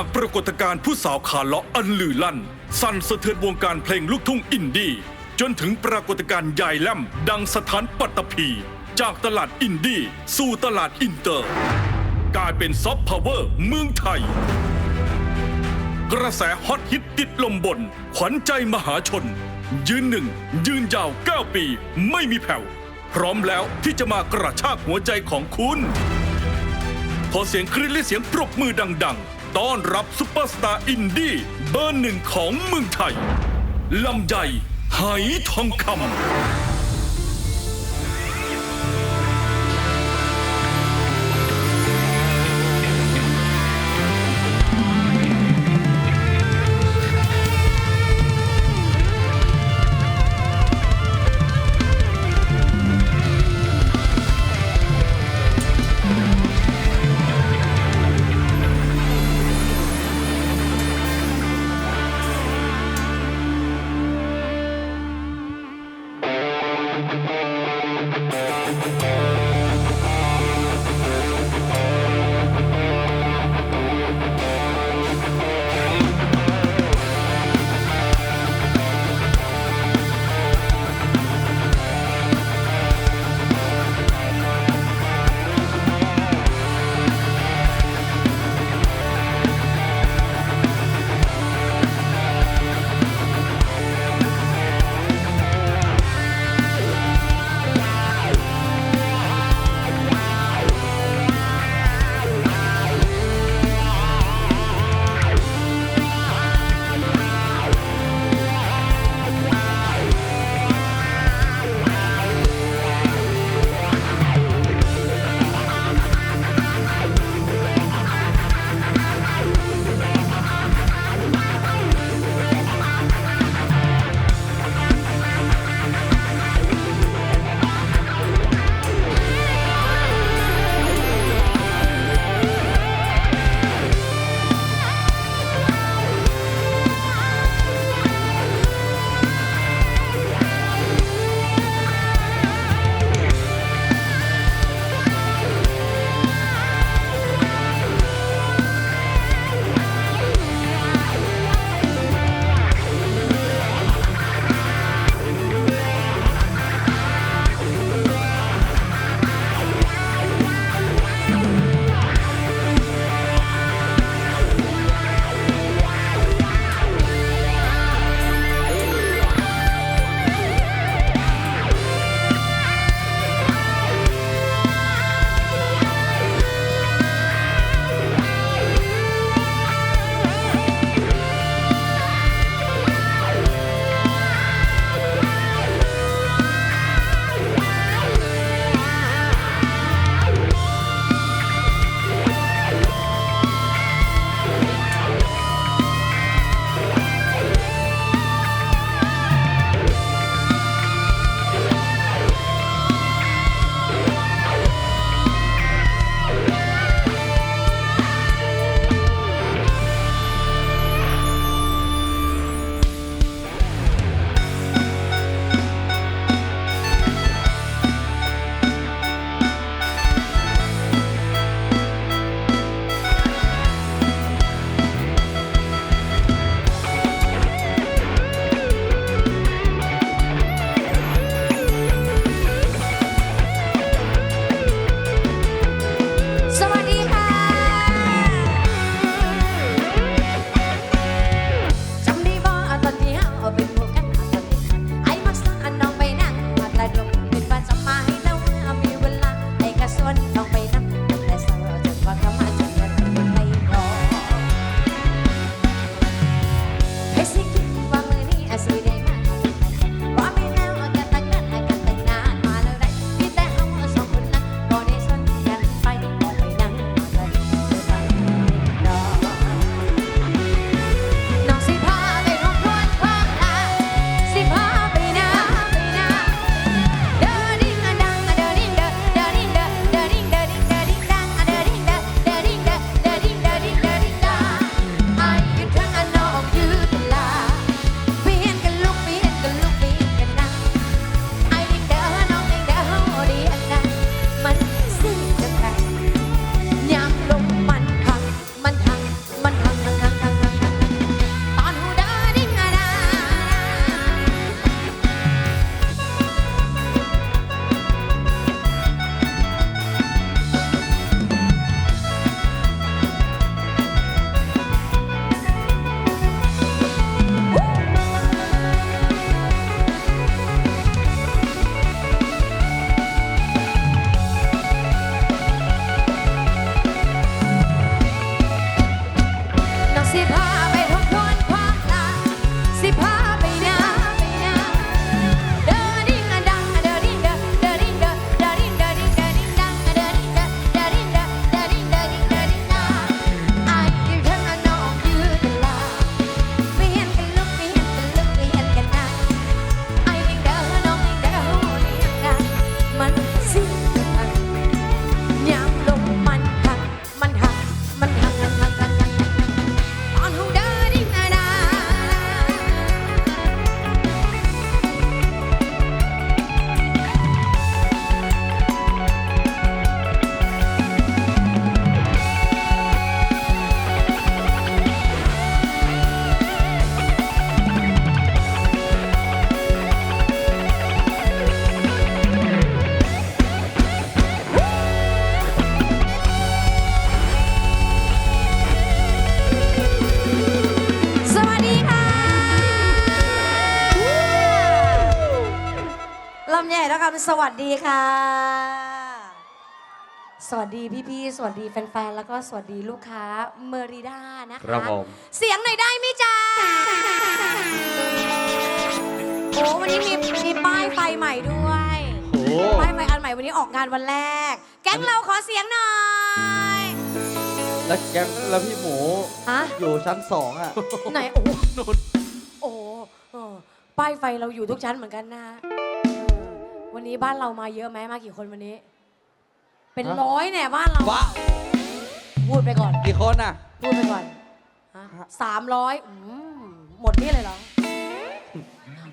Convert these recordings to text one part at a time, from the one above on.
จากปรากฏการณ์ผู้สาวขาเลาะอันลือลั่น สั่นสะเทือนวงการเพลงลูกทุ่งอินดี้จนถึงปรากฏการณ์ใหญ่แล่มดังสถานปัตตภี จากตลาดอินดี้สู่ตลาดอินเตอร์ กลายเป็นซอฟต์พาวเวอร์เมืองไทย กระแสฮอตฮิตติดลมบน ขวัญใจมหาชน ยืนหนึ่ง ยืนยาว 9 ปี ไม่มีแผ่ว พร้อมแล้วที่จะมากระชากหัวใจของคุณ ขอเสียงคริดและเสียงปรบมือดัง ๆ ต้อนรับซุปเปอร์สตาร์อินดี้เบอร์หนึ่งของเมืองไทยลำใหญ่ไหทองคำำสวัสดีค่ะ สวัสดีพี่ๆ สวัสดีแฟนๆ แล้วก็สวัสดีลูกค้าเมอริด้านะคะครับผม เสียงหน่อยได้ไหมจ๊ะโอ้วันนี้มีมีป้ายไฟใหม่ด้วย โอ้โหป้ายไฟอันใหม่วันนี้ออกงานวันแรก แก๊งเราขอเสียงหน่อยแล้วแกงแล้วพี่หมูฮะ อยู่ชั้นสองอะ ไหน โอ้โหโอ้โหเออป้ายไฟเราอยู่ทุกชั้นเหมือนกันนะเออ วันนี้บ้านเรามาเยอะไหมมากี่คนวันนี้ เป็นฮะ ร้อยแน่บ้านเราว้าพูดไปก่อน กี่คนอะ พูดไปก่อนสามร้อยหมดนี่เลยเหรอ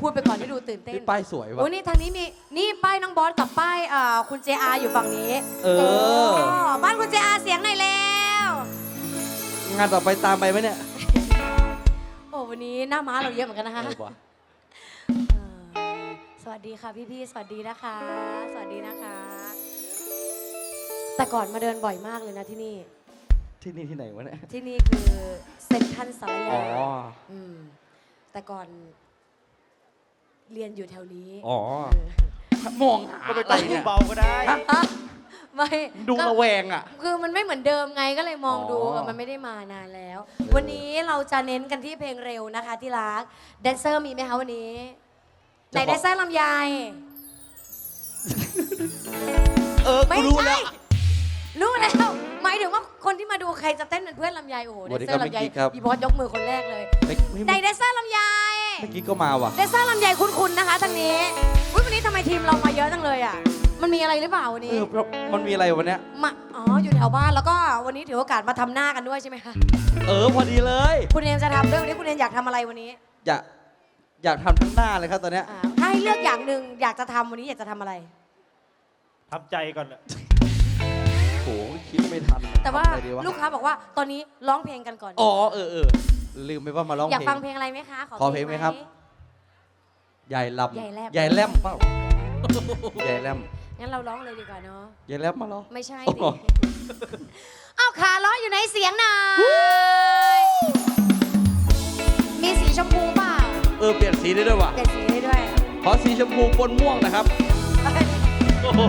พูดไปก่อนที่ดูตื่นเต้นพี่ป้ายสวยโอ้วะนี่ทางนี้มี นี่ป้ายน้องบอสกับป้ายเอ่อคุณเจอาอยู่ฝั่งนี้เออโบ้านคุณเจอาเสียงหน่อยแล้ว งานต่อไปตามไปไหมเนี่ยโอ้วันนี้หน้าม้าเราเยอะเหมือนกันนะคะ เออว่ะเอ่อ สวัสดีค่ะพี่ๆ สวัสดีนะคะ สวัสดีนะคะ แต่ก่อนมาเดินบ่อยมากเลยนะที่นี่ ที่นี่ที่ไหนวะเนี่ย ที่นี่คือเซ็นทรัลสารยาอ๋อมแต่ก่อน เรียนอยู่แถวนี้อ๋อ เออมองหาก็ไปอะไรตบเนี่ยเบาๆก็ได้ฮะไม่ดูก็ ระแวงอะ คือมันไม่เหมือนเดิมไงก็เลยมองดูอ๋อ เออมันไม่ได้มานานแล้วเออวันนี้เราจะเน้นกันที่เพลงเร็วนะคะที่รักแดนเซอร์มีไหมคะวันนี้ ไหนแดนเซอร์ลำไยเออไม่กูรู้ใช่แล้ว รู้แล้ว หมายถึงว่าคนที่มาดูใครจะเต้นเป็นเพื่อนลำไยโอ้โหสแดวัสนดีเซอครับร์ลำไยเมื่อกี้ครับ อีบอสยกมือคนแรกเลยเมื่อในกี้แดนเซอร์ลำไยเมื่อกี้ก็มาว่ะแดนเซอร์ลำไยคุ้นๆนะคะทางนี้อุ๊ยวันนี้ทำไมทีมเรามาเยอะจังเลยอะ มันมีอะไรหรือเปล่าวันเอนี้ อเพราะมันมีอะไรวันเนี้ย มาอ๋อ อยู่แถวบ้านแล้วก็วันนี้ถือโอกาสมาทำหน้ากันด้วยใช่ไหมคะ เออพอดีเลย คุณเอมจะทำด้วยวันนี้คุณเอมอยากทำอะไรวันนี้ อยาก อยากทำทั้งหน้าเลยครับตอนเนี้ยอ่าถ้าให้เลือกอย่างหนึ่งอยากจะทำวันนี้อยากจะทำอะไร ทำใจก่อนอะโหคิดไม่ทันแต่ว่าทำอะไรดีะลูกค้าบอกว่าตอนนี้ร้องเพลงกันก่อน อ๋อเออเออลืมไปว่ามาร้องอยากเพลฟังง เพลงอะไรไหมคะ ขอเพลงไหมครับ ใหญ่ลำใหญ่แลบ ใหญ่แลมเปล่าใหญ่แลมงั้นเราร้องเลยดีกว่าเนาะ ใหญ่แลมมาเหรอ ไม่ใช่อ๋ดิอเอาขาล้ออยู่ในเสียงหน่อย ออเปลี่ยนสีได้ด้วยว่ะ เปลี่ยนสีให้ด้วย ขอสีชมพูปนม่วงนะครับ โอ้โห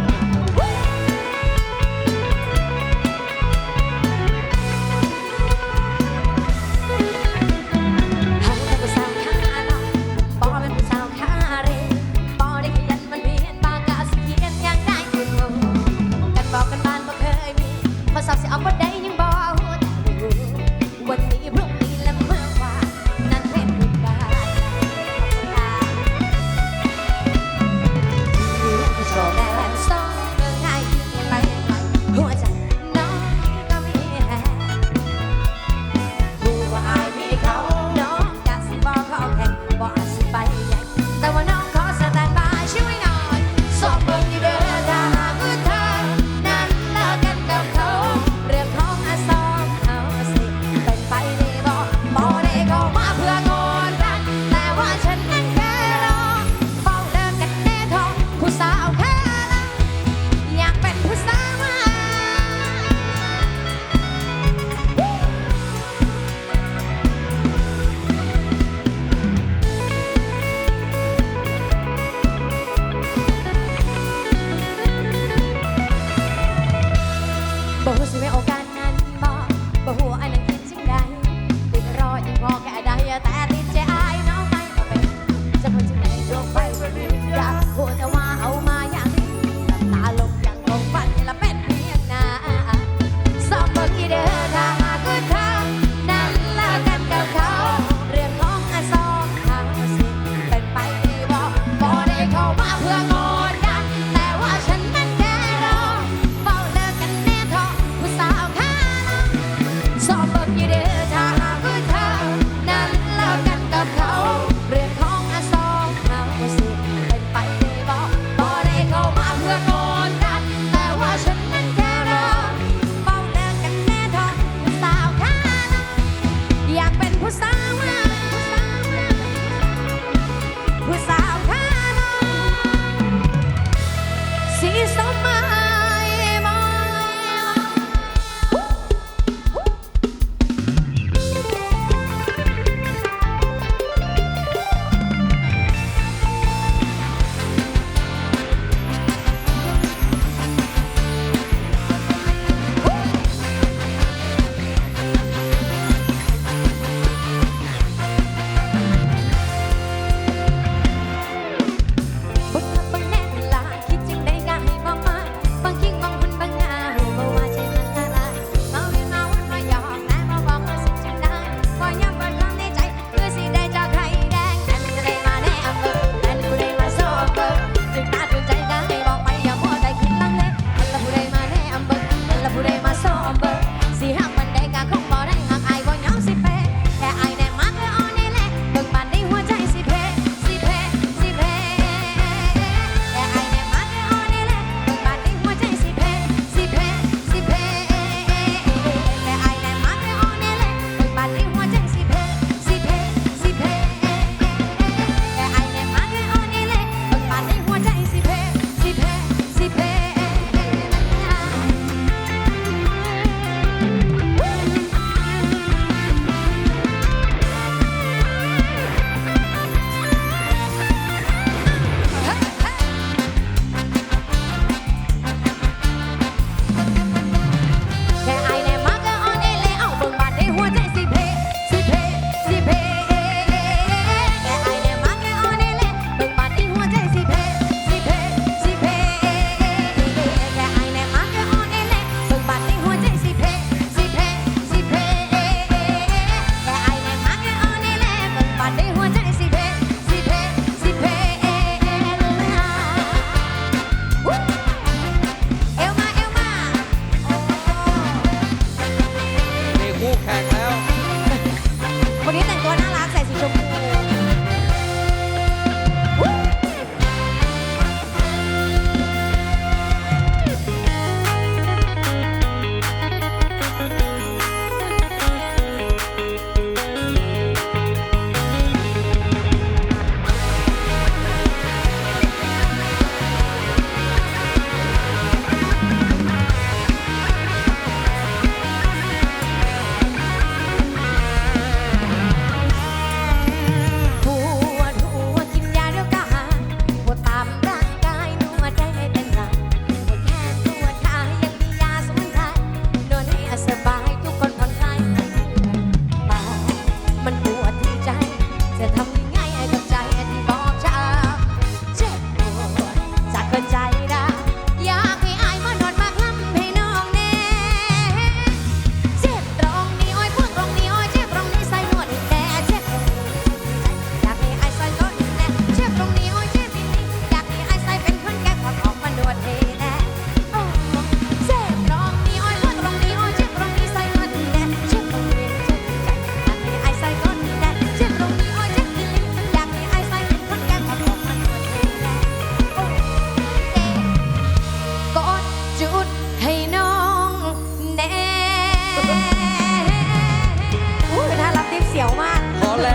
วันนี้แต่งตัวน่ารัก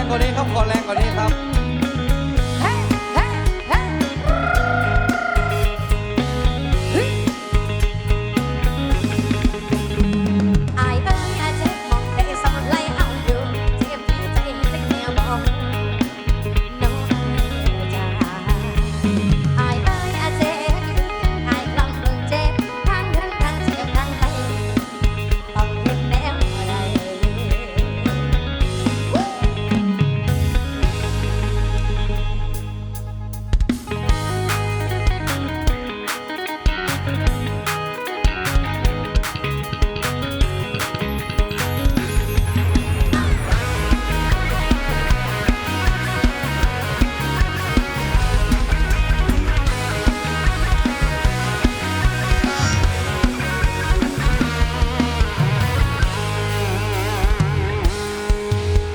กว่านี้ครับ ขอแรงกว่านี้ครับ